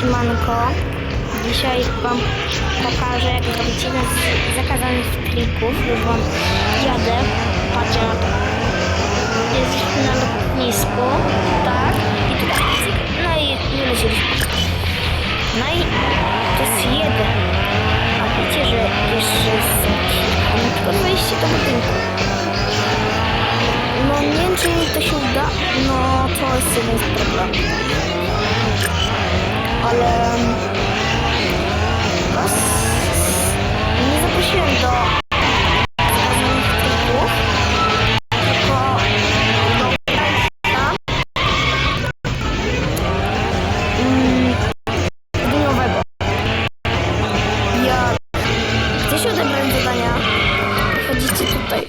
Siemanko. Dzisiaj Wam pokażę, jak zrobić jeden z zakazanych trików. Już Wam jadę. Patrzcie na to. Jesteśmy na lotnisku. Tak. I tutaj. No i wyleciliśmy. No i to jest jeden. A wiecie, że jeszcze jest. Na przykład wejście do budynku. No nie wiem, czy to się uda. No to jest jeden z problemów. Ale was nie zaprosiłem do zakazanych trików, tylko do grania dniowego. Jak chcecie odebrać zadania, chodzicie tutaj.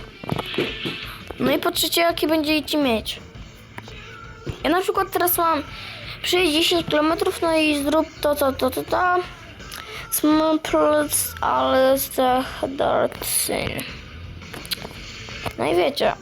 No i patrzycie, jaki będziecie mieć. Ja na przykład teraz mam przejść 10 km, no i zrób to, to, to, to, to. Small plus, ale z. No i wiecie.